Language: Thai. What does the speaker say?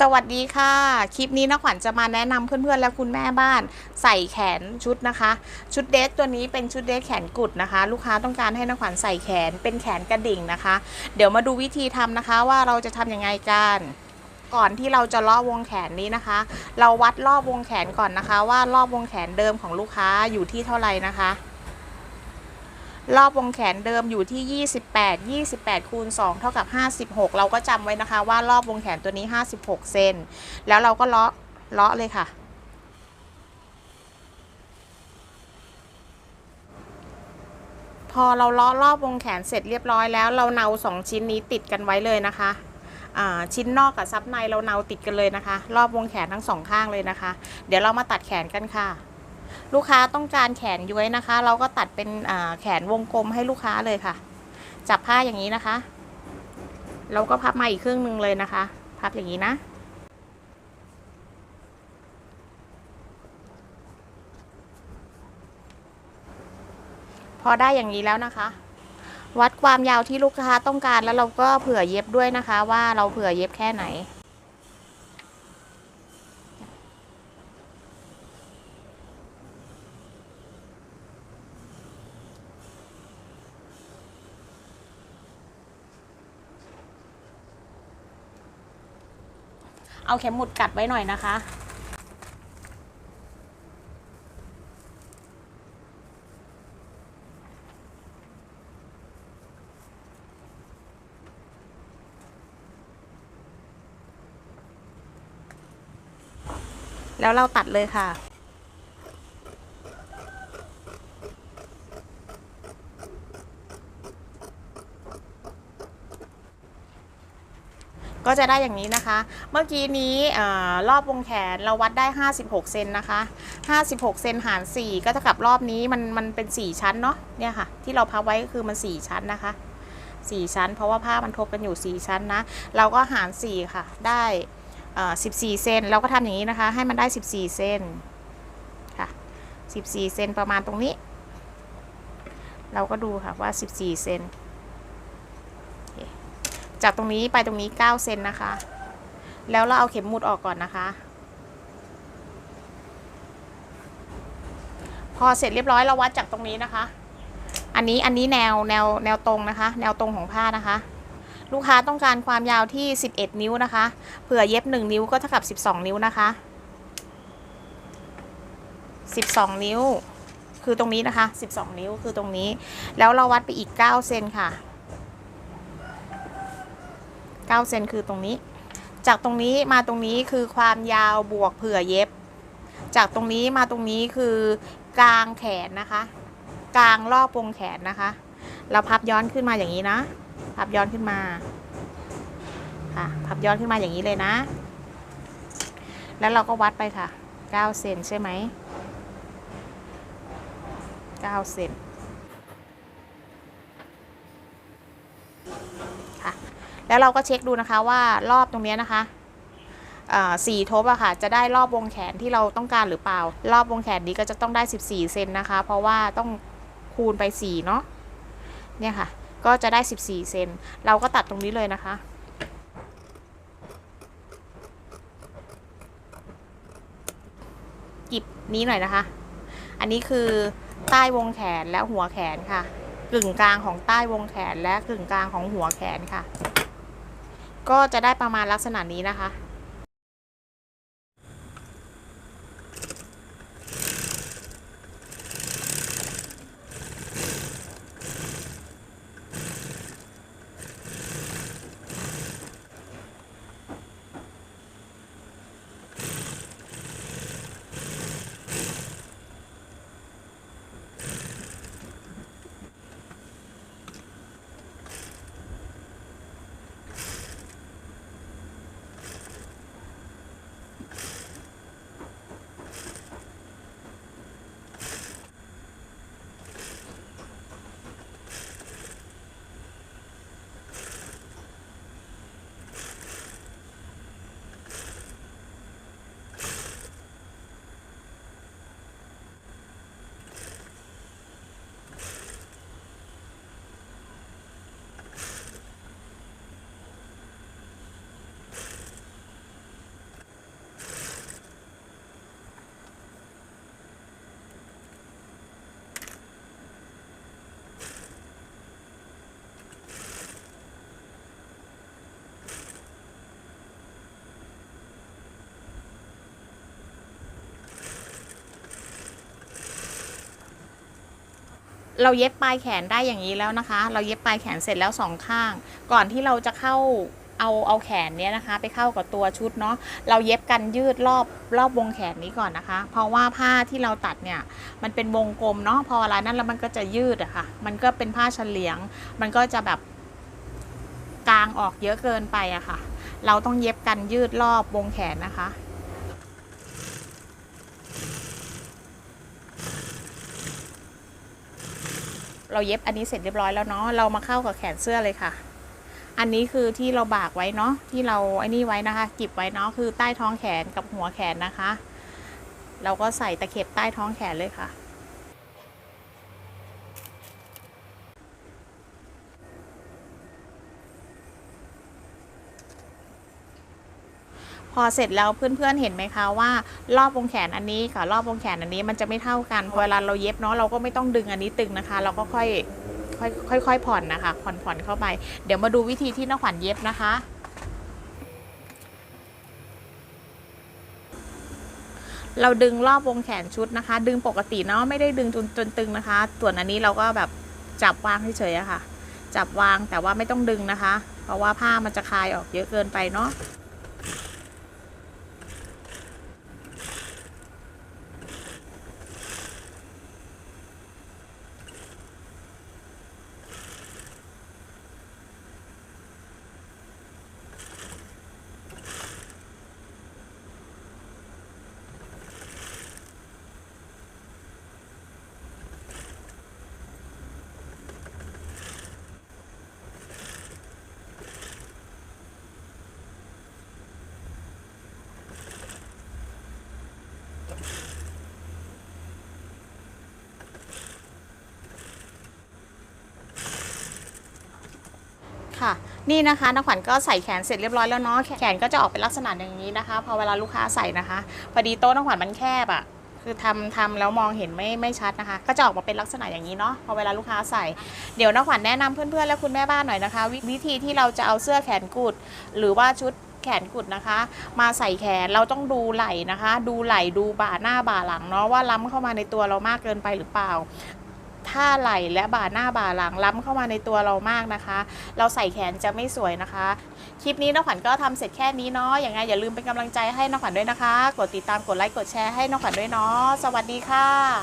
สวัสดีค่ะ คลิปนี้นะขวัญจะมาแนะนำเพื่อนๆ และคุณแม่บ้าน ใส่แขนชุดนะคะ ชุดเดสตัวนี้เป็นชุดเดสแขนกุดนะคะ ลูกค้าต้องการให้นะขวัญใส่แขนเป็นแขนกระดิ่งนะคะ เดี๋ยวมาดูวิธีทำนะคะว่าเราจะทำยังไงกันก่อนที่เราจะเลาะวงแขนนี้นะคะ เราวัดรอบวงแขนก่อนนะคะ ว่ารอบวงแขนเดิมของลูกค้าอยู่ที่เท่าไหร่นะคะ รอบวงแขนเดิมอยู่ที่ 28 28 คูณ 2 เท่ากับ 56 เราก็จำไว้นะคะว่ารอบวงแขนตัวนี้ 56 เซน แล้วเราก็เลาะ เลาะเลยค่ะ พอเราเลาะรอบวงแขนเสร็จเรียบร้อยแล้ว เราเนาสองชิ้นนี้ติดกันไว้เลยนะคะ ชิ้นนอกกับซับในเราเนาติดกันเลยนะคะ รอบวงแขนทั้งสองข้างเลยนะคะ เดี๋ยวเรามาตัดแขนกันค่ะ ลูกค้าต้องการแขนย้วยนะคะ เราก็ตัดเป็นแขนวงกลมให้ลูกค้าเลยค่ะ จับผ้าอย่างนี้นะคะ เราก็พับมาอีกครึ่งหนึ่งเลยนะคะ พับอย่างนี้นะพอได้อย่างนี้แล้วนะคะ วัดความยาวที่ลูกค้าต้องการแล้วเราก็เผื่อเย็บด้วยนะคะ ว่าเราเผื่อเย็บแค่ไหน เอาเข็มหมุดกัดไว้หน่อยนะคะ แล้วเราตัดเลยค่ะ ก็จะได้อย่างนี้นะคะ เมื่อกี้นี้รอบวงแขนเราวัดได้ 56 เซนนะคะ 56 เซนหาร 4 ก็เท่ากับรอบนี้มันมันเป็น 4 ชั้นเนาะเนี่ยค่ะ ที่เราพับไว้ก็คือมัน 4 ชั้นนะคะ 4 ชั้น เพราะว่าผ้ามันทบกันอยู่ 4 ชั้นนะ เราก็หาร 4 ค่ะ ได้14 เซนเราก็ทำอย่างนี้นะคะ ให้มันได้ 14 เซนค่ะ 14 เซนประมาณตรงนี้ เราก็ดูค่ะว่า 14 เซน จากตรงนี้ไปตรงนี้ 9 เซนนะคะ แล้วเราเอาเข็มหมุดออกก่อนนะคะ พอเสร็จเรียบร้อยเราวัดจากตรงนี้นะคะ อันนี้อันนี้แนวแนวแนวตรงนะคะ แนวตรงของผ้านะคะ ลูกค้าต้องการความยาวที่ 11 นิ้วนะคะ เผื่อเย็บ 1 นิ้วก็เท่ากับ 12 นิ้วนะคะ 12 นิ้ว คือตรงนี้นะคะ 12 นิ้วคือตรงนี้ แล้วเราวัดไปอีก 9 เซนค่ะ 9เซนคือตรงนี้ จากตรงนี้มาตรงนี้คือความยาวบวกเผื่อเย็บ จากตรงนี้มาตรงนี้คือกลางแขนนะคะ กลางรอบวงแขนนะคะ เราพับย้อนขึ้นมาอย่างนี้นะ พับย้อนขึ้นมาค่ะพับย้อนขึ้นมาอย่างนี้เลยนะ แล้วเราก็วัดไปค่ะ 9 เซนใช่ไหม 9 เซน แล้วเราก็เช็คดูนะคะว่ารอบตรงนี้นะคะสี่ทบอะค่ะ จะได้รอบวงแขนที่เราต้องการหรือเปล่า รอบวงแขนนี้ก็จะต้องได้ 14 เซนนะคะ เพราะว่าต้องคูณไป 4 เนาะเนี่ยค่ะ ก็จะได้ 14 เซน เราก็ตัดตรงนี้เลยนะคะกิบนี้หน่อยนะคะ อันนี้คือใต้วงแขนและหัวแขนค่ะ กึ่งกลางของใต้วงแขนและกึ่งกลางของหัวแขนค่ะ ก็จะได้ประมาณลักษณะนี้นะคะ เราเย็บปลายแขนได้อย่างนี้แล้วนะคะ เราเย็บปลายแขนเสร็จแล้วสองข้าง ก่อนที่เราจะเข้าเอาเอาแขนเนี้ยนะคะ ไปเข้ากับตัวชุดเนาะเราเย็บกันยืดรอบรอบวงแขนนี้ก่อนนะคะ เพราะว่าผ้าที่เราตัดเนี่ยมันเป็นวงกลมเนาะพอเวลานั้นแล้วมันก็จะยืดอะค่ะ มันก็เป็นผ้าเฉลียง มันก็จะแบบกลางออกเยอะเกินไปอะค่ะ เราต้องเย็บกันยืดรอบวงแขนนะคะ เราเย็บอันนี้เสร็จเรียบร้อยแล้วเนาะเรามาเข้ากับแขนเสื้อเลยค่ะ อันนี้คือที่เราบากไว้เนาะที่เราไอ้นี่ไว้นะคะกิบไว้เนาะคือใต้ท้องแขนกับหัวแขนนะคะ เราก็ใส่ตะเข็บใต้ท้องแขนเลยค่ะ พอเสร็จแล้วเพื่อนๆเห็นไหมคะว่ารอบวงแขนอันนี้กับรอบวงแขนอันนี้มันจะไม่เท่ากันพอเวลาเราเย็บเนาะเราก็ไม่ต้องดึงอันนี้ตึงนะคะ เราก็ค่อยค่อยค่อยผ่อนนะคะผ่อนผ่อนเข้าไป เดี๋ยวมาดูวิธีที่น้องขวัญเย็บนะคะเราดึงรอบวงแขนชุดนะคะ ดึงปกติเนาะไม่ได้ดึงจนจนตึงนะคะ ส่วนอันนี้เราก็แบบจับวางเฉยๆอะค่ะ จับวางแต่ว่าไม่ต้องดึงนะคะ เพราะว่าผ้ามันจะคลายออกเยอะเกินไปเนาะ ค่ะ นี่นะคะนักขวัญก็ใส่แขนเสร็จเรียบร้อยแล้วเนาะแขนก็จะออกเป็นลักษณะอย่างนี้นะคะ พอเวลาลูกค้าใส่นะคะพอดีโต๊ะนักขวัญมันแคบอะ่ะคือทำทำแล้วมองเห็นไม่ไม่ชัดนะคะ ก็จะออกมาเป็นลักษณะอย่างนี้เนาะพอเวลาลูกค้าใส่ เดี๋ยวนักขวัญแนะนำเพื่อนๆและคุณแม่บ้านหน่อยนะคะววิธีที่เราจะเอาเสื้อแขนกุด หรือว่าชุดแขนกุดนะคะ มาใส่แขนเราต้องดูไหล่นะคะ ดูไหล่ดูบ่าหน้าบ่าหลังเนาะว่าล้ำเข้ามาในตัวเรามากเกินไปหรือเปล่า ถ้าไหล่และบ่าหน้าบ่าหลังล้ำเข้ามาในตัวเรามากนะคะ เราใส่แขนจะไม่สวยนะคะ คลิปนี้น้องขวัญก็ทำเสร็จแค่นี้เนาะอย่างไงอย่าลืมเป็นกำลังใจให้น้องขวัญด้วยนะคะ กดติดตามกดไลค์กดแชร์ให้น้องขวัญด้วยเนาะสวัสดีค่ะ